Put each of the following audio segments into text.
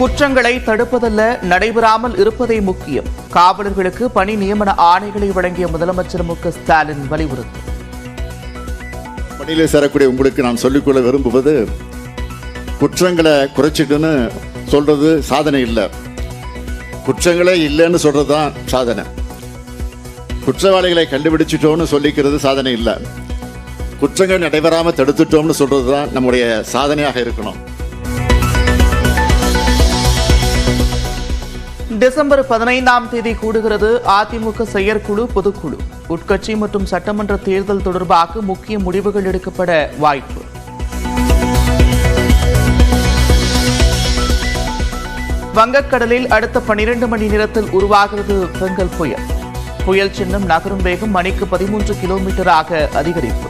குற்றங்களை தடுப்பதல்ல நடைபெறாமல் இருப்பதே முக்கியம். காவலர்களுக்கு பணி நியமன ஆணைகளை வழங்கிய முதலமைச்சர் மு ஸ்டாலின் வலியுறுத்தி பணியில் சேரக்கூடிய உங்களுக்கு நான் சொல்லிக்கொள்ள விரும்புவது குற்றங்களை குறைச்சிட்டுன்னு சொல்றது சாதனை இல்லை. குற்றங்களே இல்லைன்னு சொல்றது தான் சாதனை. குற்றவாளிகளை கண்டுபிடிச்சிட்டோம்னு சொல்லிக்கிறது சாதனை இல்லை. குற்றங்கள் நடைபெறாமல் தடுத்துட்டோம்னு சொல்றது தான் நம்முடைய சாதனையாக இருக்கணும். டிசம்பர் பதினைந்தாம் தேதி கூடுகிறது அதிமுக செயற்குழு பொதுக்குழு. உட்கட்சி மற்றும் சட்டமன்ற தேர்தல் தொடர்பாக முக்கிய முடிவுகள் எடுக்கப்பட வாய்ப்பு. வங்கக்கடலில் அடுத்த பனிரெண்டு மணி நேரத்தில் உருவாகிறது பெங்கல் புயல். புயல் சின்னம் நகரும் வேகம் மணிக்கு பதிமூன்று கிலோமீட்டராக அதிகரிப்பு.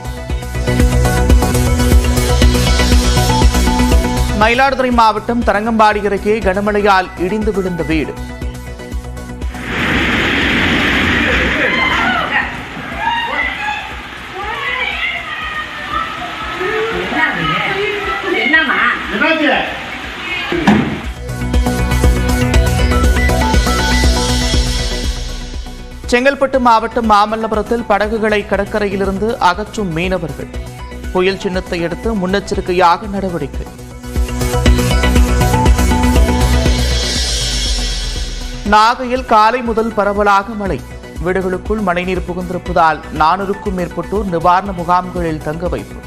மயிலாடுதுறை மாவட்டம் தரங்கம்பாடி அருகே கனமழையால் இடிந்து விழுந்த வீடு. செங்கல்பட்டு மாவட்டம் மாமல்லபுரத்தில் படகுகளை கடற்கரையிலிருந்து அகற்றும் மீனவர்கள். புயல் சின்னத்தை அடுத்து முன்னெச்சரிக்கையாக நடவடிக்கை. நாகையில் காலை முதல் பரவலாக மழை. வீடுகளுக்குள் மழைநீர் புகுந்திருப்பதால் நானூறுக்கும் மேற்பட்டோர் நிவாரண முகாம்களில் தங்க வைப்பு.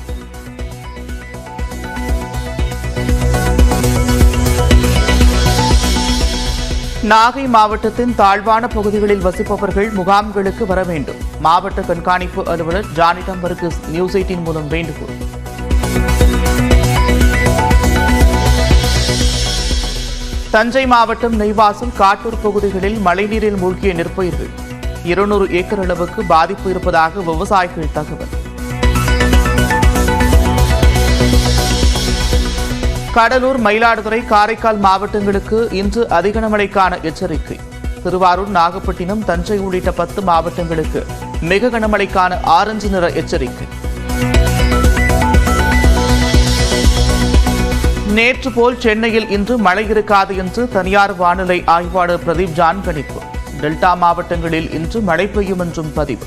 நாகை மாவட்டத்தின் தாழ்வான பகுதிகளில் வசிப்பவர்கள் முகாம்களுக்கு வர வேண்டும். மாவட்ட கண்காணிப்பு அலுவலர் ஜானிடம் வர்கஸ் நியூஸ் எயிட்டின் மூலம் வேண்டுகோள். தஞ்சை மாவட்டம் நெய்வாசல் காட்டூர் பகுதிகளில் மழைநீரில் மூழ்கிய நெற்பயிர்கள். இருநூறு ஏக்கர் அளவுக்கு பாதிப்பு இருப்பதாக விவசாயிகள் தகவல். கடலூர் மயிலாடுதுறை காரைக்கால் மாவட்டங்களுக்கு இன்று அதிகனமழைக்கான எச்சரிக்கை. திருவாரூர் நாகப்பட்டினம் தஞ்சை உள்ளிட்ட பத்து மாவட்டங்களுக்கு மிக கனமழைக்கான ஆரஞ்சு நிற எச்சரிக்கை. நேற்று போல் சென்னையில் இன்று மழை இருக்காது என்று தனியார் வானிலை ஆய்வாளர் பிரதீப் ஜான் கணிப்பு. டெல்டா மாவட்டங்களில் இன்று மழை பெய்யும் என்றும் பதிவு.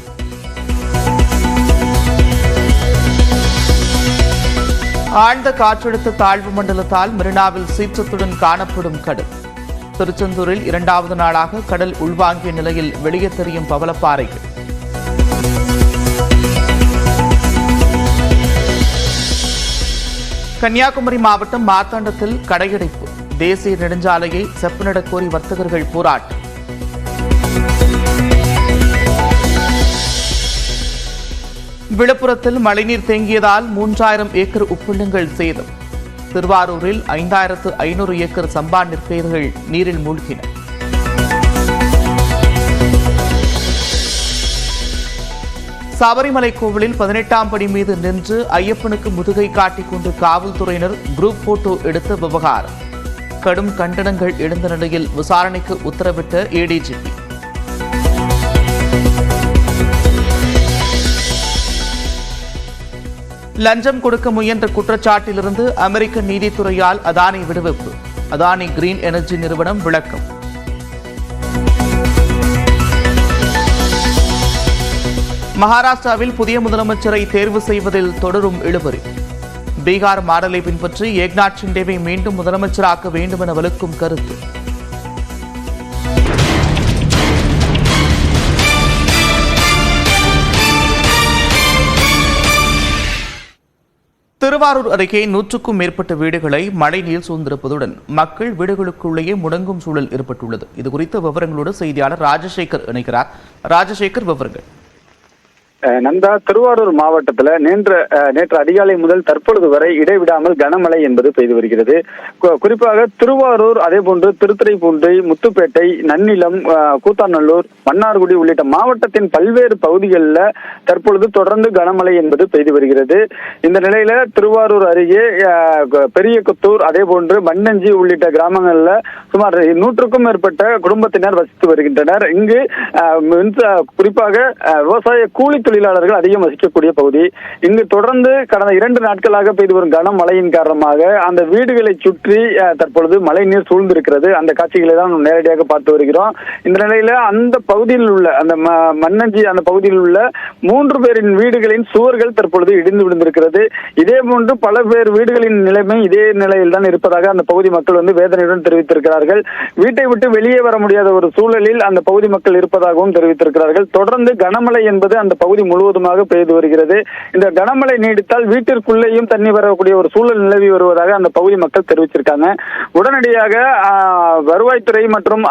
ஆழ்ந்த காற்றழுத்த தாழ்வு மண்டலத்தால் மெரினாவில் சீற்றத்துடன் காணப்படும் கடல். திருச்செந்தூரில் இரண்டாவது நாளாக கடல் உள்வாங்கிய நிலையில் வெளியே தெரியும் பவளப்பாறைகள். கன்னியாகுமரி மாவட்டம் மார்த்தாண்டத்தில் கடையடைப்பு. தேசிய நெடுஞ்சாலையை செப்பனிடக் கோரி வர்த்தகர்கள் போராட்டம். விழுப்புரத்தில் மழைநீர் தேங்கியதால் மூன்றாயிரம் ஏக்கர் உப்புள்ளங்கள் சேதம். திருவாரூரில் ஐந்தாயிரத்து ஐநூறு ஏக்கர் சம்பா நெற்பயிர்கள் நீரில் மூழ்கின சபரிமலை கோவிலில் பதினெட்டாம் படி மீது நின்று ஐயப்பனுக்கு முதுகை காட்டிக் கொண்டு காவல்துறையினர் குரூப் போட்டோ எடுத்த விவகாரம். கடும் கண்டனங்கள் எழுந்த நிலையில் விசாரணைக்கு உத்தரவிட்ட ஏடிஜிபி லஞ்சம் கொடுக்க முயன்ற குற்றச்சாட்டிலிருந்து அமெரிக்க நீதித்துறையால் அதானி விடுவிப்பு. அதானி கிரீன் எனர்ஜி நிறுவனம் விளக்கம். மகாராஷ்டிராவில் புதிய முதலமைச்சரை தேர்வு செய்வதில் தொடரும் இழுபறி. பீகார் மாடலை பின்பற்றி ஏக்நாத் ஷிண்டேவை மீண்டும் முதலமைச்சராக்க வேண்டும் என வலுக்கும் கருத்து. திருவாரூர் அருகே நூற்றுக்கும் மேற்பட்ட வீடுகளை மழைநீர் சூழ்ந்திருப்பதுடன் மக்கள் வீடுகளுக்குள்ளேயே முடங்கும் சூழல் ஏற்பட்டுள்ளது. இது குறித்த விவரங்களோடு செய்தியாளர் ராஜசேகர் இணைக்கிறார் ராஜசேகர் விவரங்கள். நந்தா திருவாரூர் மாவட்டத்துல நேற்று நேற்று அதிகாலை முதல் தற்பொழுது வரை இடைவிடாமல் கனமழை என்பது பெய்து வருகிறது. குறிப்பாக திருவாரூர் அதே போன்று திருத்துறைப்பூண்டி முத்துப்பேட்டை நன்னிலம் கூத்தாநல்லூர் மன்னார்குடி உள்ளிட்ட மாவட்டத்தின் பல்வேறு பகுதிகளில் தற்பொழுது தொடர்ந்து கனமழை என்பது பெய்து வருகிறது. இந்த நிலையில திருவாரூர் அருகே பெரியகுத்தூர் அதே போன்று மண்ணஞ்சி உள்ளிட்ட கிராமங்களில் சுமார் நூற்றுக்கும் மேற்பட்ட குடும்பத்தினர் வசித்து வருகின்றனர். இங்கு குறிப்பாக விவசாய கூலி தொழிலாளர்கள் அதிகம் வசிக்கக்கூடிய பகுதி. இங்கு தொடர்ந்து கடந்த இரண்டு நாட்களாக பெய்து வரும் கனமழையின் காரணமாக அந்த வீடுகளை சுற்றி தற்பொழுது மழை நீர் சூழ்ந்திருக்கிறது. அந்த காட்சிகளை தான் நேரடியாக பார்த்து வருகிறோம். இந்த நிலையில அந்த பகுதியில் உள்ள அந்த ம- மண்ணஞ்சி அந்த பகுதியில் உள்ள மூன்று பேரின் வீடுகளின் சுவர்கள் தற்பொழுது இடிந்து விழுந்திருக்கிறது. இதே போன்று பல பேர் வீடுகளின் நிலைமை இதே நிலையில் தான் இருப்பதாக அந்த பகுதி மக்கள் வந்து வேதனையுடன் தெரிவித்திருக்கிறார்கள். வீட்டை விட்டு வெளியே வர முடியாத ஒரு சூழலில் அந்த பகுதி மக்கள் இருப்பதாகவும் தெரிவித்திருக்கிறார்கள். தொடர்ந்து கனமழை என்பது அந்த பகுதி முழுவதுமாக பெய்து வருகிறது. இந்த கனமழை நீடித்தால் வீட்டிற்குள்ளேயும் தண்ணி வரக்கூடிய ஒரு சூழல் நிலவி வருவதாக அந்த பகுதி மக்கள் தெரிவிச்சிருக்காங்க. உடனடியாக வருவாய்த்துறை மற்றும்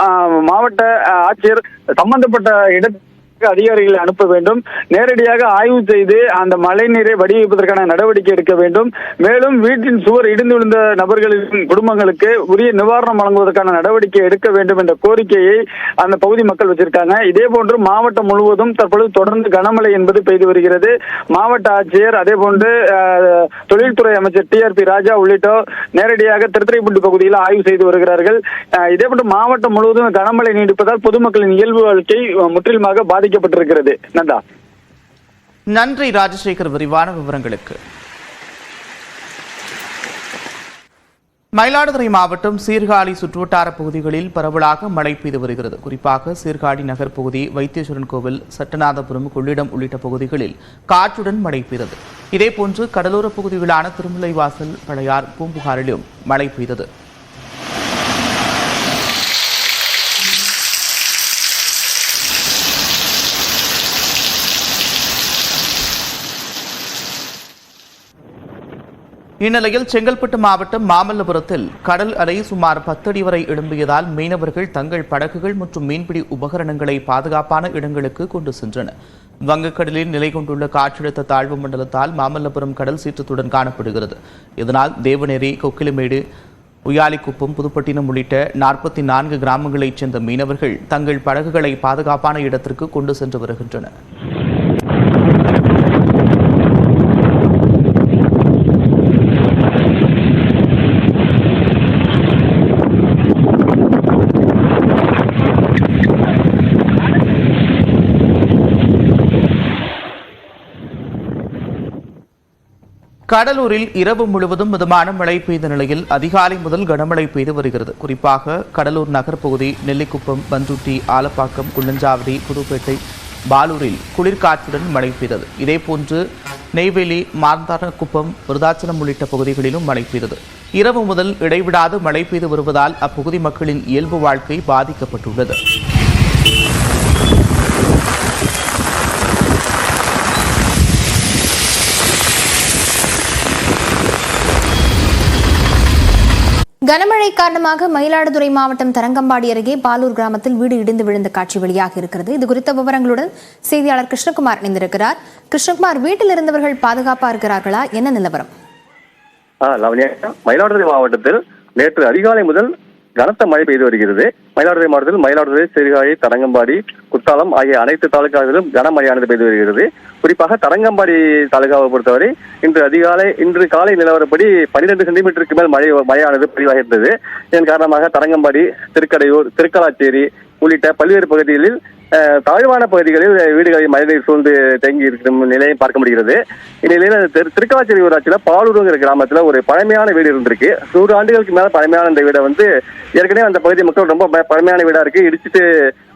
மாவட்ட ஆட்சியர் சம்பந்தப்பட்ட இடத்துக்கு அதிகாரிகளை அனுப்ப வேண்டும். நேரடியாக ஆய்வு செய்து அந்த மழை நீரை வடிவமைப்பதற்கான நடவடிக்கை எடுக்க வேண்டும். மேலும் வீட்டின் சுவர் இடிந்து விழுந்த நபர்களின் குடும்பங்களுக்கு உரிய நிவாரணம் வழங்குவதற்கான நடவடிக்கை எடுக்க வேண்டும் என்ற கோரிக்கையை அந்த பகுதி மக்கள் வச்சிருக்காங்க. இதே போன்று மாவட்டம் முழுவதும் தற்பொழுது தொடர்ந்து கனமழை என்பது பெய்து வருகிறது. மாவட்ட ஆட்சியர் அதே போன்று தொழில்துறை அமைச்சர் டி ஆர் பி ராஜா உள்ளிட்டோர் நேரடியாக திருத்துறைப்பூண்டி பகுதியில் ஆய்வு செய்து வருகிறார்கள். இதே போன்று மாவட்டம் முழுவதும் கனமழை நீடிப்பதால் பொதுமக்களின் இயல்பு வாழ்க்கை முற்றிலுமாக முற்றிலுமாக பாதிக்கப்பட்டிருக்கிறது. நந்தா. நன்றி ராஜசேகர் விரிவான விவரங்களுக்கு. மயிலாடுதுறை மாவட்டம் சீர்காழி சுற்றுவட்டார பகுதிகளில் பரவலாக மழை பெய்து வருகிறது. குறிப்பாக சீர்காழி நகர் பகுதி வைத்தீஸ்வரன் கோவில் சட்டநாதபுரம் கொள்ளிடம் உள்ளிட்ட பகுதிகளில் காற்றுடன் மழை பெய்தது. இதேபோன்று கடலோர பகுதிகளான திருமலைவாசல் பழையார் பூம்புகாரிலும் மழை பெய்தது. இந்நிலையில் செங்கல்பட்டு மாவட்டம் மாமல்லபுரத்தில் கடல் அலை சுமார் பத்தடி வரை எழும்பியதால் மீனவர்கள் தங்கள் படகுகள் மற்றும் மீன்பிடி உபகரணங்களை பாதுகாப்பான இடங்களுக்கு கொண்டு சென்றனர். வங்கக்கடலில் நிலை கொண்டுள்ள காற்றழுத்த தாழ்வு மண்டலத்தால் மாமல்லபுரம் கடல் சீற்றத்துடன் காணப்படுகிறது. இதனால் தேவநேரி கொக்கிலமேடு உயாலிக்குப்பம் புதுப்பட்டினம் உள்ளிட்ட நாற்பத்தி நான்கு கிராமங்களைச் சேர்ந்த மீனவர்கள் தங்கள் படகுகளை பாதுகாப்பான இடத்திற்கு கொண்டு சென்று வருகின்றனர். கடலூரில் இரவு முழுவதும் மிதமான மழை பெய்த நிலையில் அதிகாலை முதல் கனமழை பெய்து வருகிறது. குறிப்பாக கடலூர் நகர் பகுதி நெல்லிக்குப்பம் பந்துட்டி ஆலப்பாக்கம் குள்ளஞ்சாவடி புதுப்பேட்டை பாலூரில் குளிர்காற்றுடன் மழை பெய்தது. இதேபோன்று நெய்வேலி மாந்தாரக்குப்பம் விருதாச்சலம் உள்ளிட்ட பகுதிகளிலும் மழை பெய்தது. இரவு முதல் இடைவிடாது மழை பெய்து வருவதால் அப்பகுதி மக்களின் இயல்பு வாழ்க்கை பாதிக்கப்பட்டுள்ளது. கனமழை காரணமாக மயிலாடுதுறை மாவட்டம் தரங்கம்பாடி அருகே பாலூர் கிராமத்தில் வீடு இடிந்து விழுந்த காட்சி வெளியாக இருக்கிறது. இது குறித்த விவரங்களுடன் செய்தியாளர் கிருஷ்ணகுமார் இணைந்திருக்கிறார். கிருஷ்ணகுமார் வீட்டில் இருந்தவர்கள் பாதுகாப்பா இருக்கிறார்களா? என்ன நிலவரம்? மயிலாடுதுறை மாவட்டத்தில் நேற்று அதிகாலை முதல் கனத்த மழை பெய்து வருகிறது. மயிலாடுதுறை மாவட்டத்தில் மயிலாடுதுறை சீர்காழி தரங்கம்பாடி குத்தாலம் ஆகிய அனைத்து தாலுகாக்களிலும் கனமழையானது பெய்து வருகிறது. குறிப்பாக தரங்கம்பாடி தாலுகாவை பொறுத்தவரை இன்று அதிகாலை இன்று காலை நிலவரப்படி பன்னிரெண்டு சென்டிமீட்டருக்கு மேல் மழை மழையானது பதிவாகியிருந்தது. இதன் காரணமாக தரங்கம்பாடி திருக்கடையூர் திருக்கலாச்சேரி உள்ளிட்ட பல்வேறு பகுதிகளில் தாழ்வான பகுதிகளில் வீடுகளில் மழைநீர் சூழ்ந்து தேங்கி இருக்கும் நிலையை பார்க்க முடிகிறது. இந்நிலையில் திருக்காச்சேரி ஊராட்சியில் பாலூருங்கிற கிராமத்துல ஒரு பழமையான வீடு இருந்திருக்கு. நூறு ஆண்டுகளுக்கு மேல பழமையான இந்த வீடை வந்து ஏற்கனவே அந்த பகுதி மக்கள் ரொம்ப பழமையான வீடா இருக்கு. இடிச்சுட்டு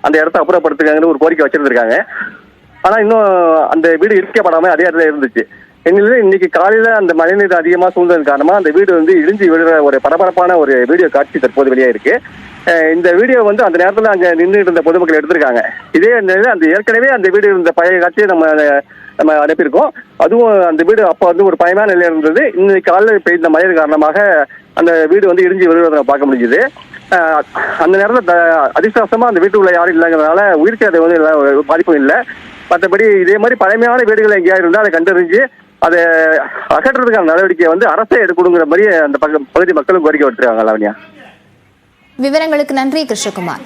அந்த இடத்த அப்புறப்படுத்துக்காங்கன்னு ஒரு கோரிக்கை வச்சிருந்திருக்காங்க. ஆனா இன்னும் அந்த வீடு இடிக்கப்படாம அதே இடத்துல இருந்துச்சு. இந்நிலையில் இன்னைக்கு காலையில அந்த மழைநீர் அதிகமா சூழ்ந்ததன் காரணமா அந்த வீடு வந்து இடிஞ்சு விழுற ஒரு பரபரப்பான ஒரு வீடியோ காட்சி தற்போது வெளியே இருக்கு இந்த வீடியோ வந்து அந்த நேரத்துல அங்க நின்று இருந்த பொதுமக்கள் எடுத்திருக்காங்க. இதே நிலையில் அந்த ஏற்கனவே அந்த வீடு இருந்த பழைய காட்சியை நம்ம நம்ம அனுப்பியிருக்கோம். அதுவும் அந்த வீடு அப்போ வந்து ஒரு பயமான நிலையில இருந்தது. இன்னைக்கு காலையில் பெய்த மழை காரணமாக அந்த வீடு வந்து இடிஞ்சு விழுவதை பார்க்க முடிஞ்சுது. அந்த நேரத்தில் அதிர்ஷ்டவசமா அந்த வீட்டுக்குள்ள யாரும் இல்லைங்கிறதுனால உயிர் சேதம் வந்து பாதிப்பும் இல்லை. மற்றபடி இதே மாதிரி பழமையான வீடுகள் எங்கேயா இருந்தால் அதை கண்டறிஞ்சு அதை அகற்றுறதுக்கான நடவடிக்கையை வந்து அரசே எடுக்கணுங்கிற மாதிரி அந்த பகுதி மக்களும் கோரிக்கை விட்டுருக்காங்க லாவண்யா. விவரங்களுக்கு நன்றி கிருஷ்ணகுமார்.